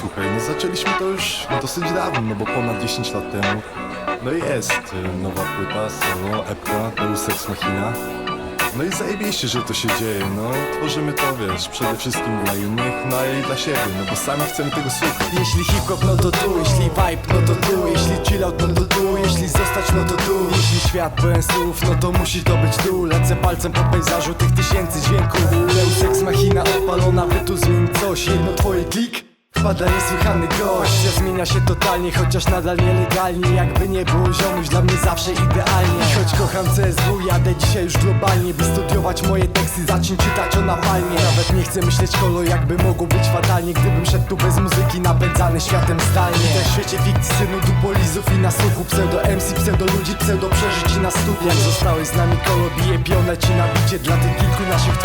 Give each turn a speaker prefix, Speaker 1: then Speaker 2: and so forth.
Speaker 1: Słuchaj, no zaczęliśmy to już dosyć dawno, no bo ponad 10 lat temu. No i jest y, nowa płyta, solo, epka, Deus Ex Machina. No i zajebiście, że to się dzieje, no. Tworzymy to, wiesz, przede wszystkim dla innych, no i dla siebie, no bo sami chcemy tego słuchać.
Speaker 2: Jeśli hip-hop, no to tu, jeśli vibe, no to tu. Jeśli chill out, no to tu, jeśli zostać, no to tu. Jeśli świat pełen słów, no to musi to być tu. Lecę palcem po pejzażu tych tysięcy dźwięków. Deus ex machina opalona, by tu zmień coś. Jedno twoje klik Wpada niesłychany gość. Świat zmienia się totalnie, chociaż nadal nielegalnie. Jakby nie było ziomuś, dla mnie zawsze idealnie. I choć kocham CSW, jadę dzisiaj już globalnie. By studiować moje teksty, zacznij czytać o napalmie. Nawet nie chcę myśleć kolo, jakby mogło być fatalnie. Gdybym szedł tu bez muzyki, napędzany światem zdalnie W świecie fikcji, synu dupolizów i nasłuchu Pseudo MC, pseudo ludzi, pseudo przeżyć i na studiach Jak zostałeś z nami kolo, bije pionę ci na bicie. Dla tych kilku naszych